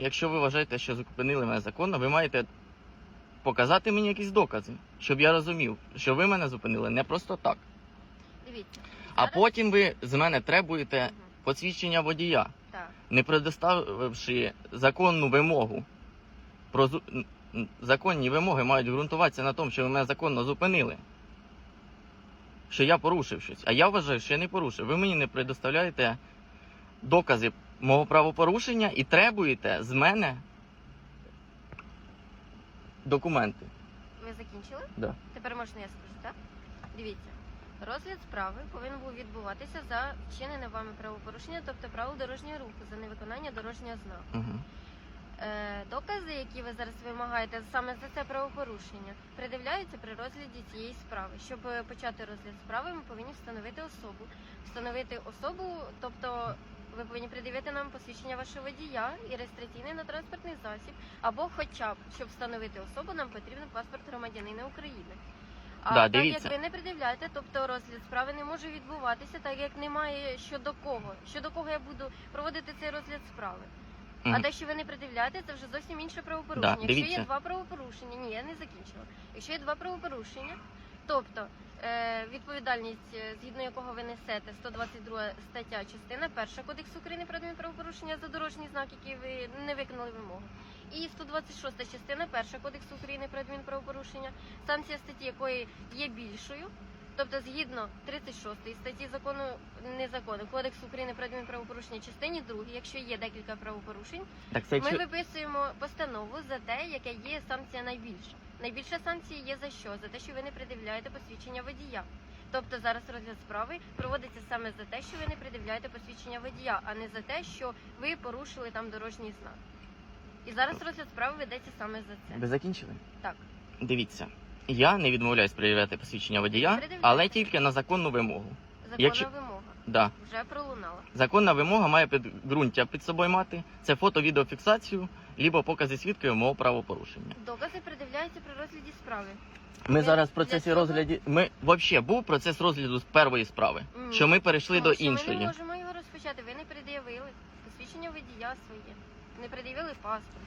Якщо ви вважаєте, що зупинили мене законно, ви маєте показати мені якісь докази, щоб я розумів, що ви мене зупинили не просто так. Дивіться. А зараз- потім ви з мене требуєте Мгм. посвідчення водія, Так. не предоставивши законну вимогу. Про законні вимоги мають ґрунтуватися на тому, що ви мене законно зупинили. Що я порушив щось. А я вважаю, що я не порушив. Ви мені не предоставляєте докази мого правопорушення і требуєте з мене документи. Ви закінчили? Да. Тепер можна я скажу, так? Дивіться. Розгляд справи повинен був відбуватися за вчинене вами правопорушення, тобто правил дорожнього руху, за невиконання дорожнього знаку. Угу. Е, докази, які ви зараз вимагаєте саме за це правопорушення, придивляються при розгляді цієї справи. Щоб почати розгляд справи, ми повинні встановити особу. Встановити особу, тобто ви повинні придивити нам посвідчення вашого водія і реєстраційний на транспортний засіб, або хоча б щоб встановити особу, нам потрібен паспорт громадянина України. А Да, так дивіться. як ви не придивляєте, тобто розгляд справи не може відбуватися, так як немає щодо кого. Щодо кого я буду проводити цей розгляд справи. А Мгм. те, що ви не придивляєте, це вже зовсім інше правопорушення. Да, Якщо дивіться. є два правопорушення, ні, я не закінчила. Якщо є два правопорушення, тобто відповідальність, е, згідно якого ви несете 122 стаття, частина перша Кодексу України про адмінправопорушення за дорожній знак, який ви не виконали вимогу. І 126 частина перша Кодексу України про адмінправопорушення, санкція статті якої є більшою. Тобто, згідно 36 статті закону не закону Кодексу України про адмінправопорушення частині 2, якщо є декілька правопорушень, Так це ми якщо... виписуємо постанову за те, яка є санкція найбільша. Найбільша санкція є за що? За те, що ви не придивляєте посвідчення водія. Тобто зараз розгляд справи проводиться саме за те, що ви не придивляєте посвідчення водія, а не за те, що ви порушили там дорожній знак. І зараз розгляд справи ведеться саме за це. Ви закінчили? Так. Дивіться. Я не відмовляюсь перевіряти посвідчення водія, але тільки на законну вимогу. Законна Якщо- вимога Да. вже пролунала. Законна вимога має підґрунтя під собою мати. Це фото, відеофіксацію, либо покази свідків мого правопорушення. Докази придивляються при розгляді справи. Ми Ви зараз в процесі розгляді. Ми взагалі був процес розгляду з першої справи, Ні. що ми перейшли Тому до що Ми не можемо його розпочати. Ви не пред'явили посвідчення водія своє, не пред'явили паспорт.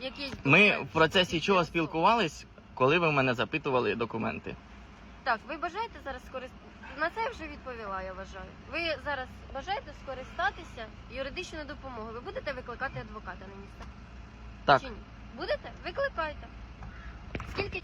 Якийсь Ми в процесі чого спілкувались, коли ви в мене запитували документи. Так, ви бажаєте зараз скористатися? На це я вже відповіла, я вважаю. Ви зараз бажаєте скористатися юридичною допомогою. Ви будете викликати адвоката на місце? Так, Чи ні? Будете? Викликайте. Скільки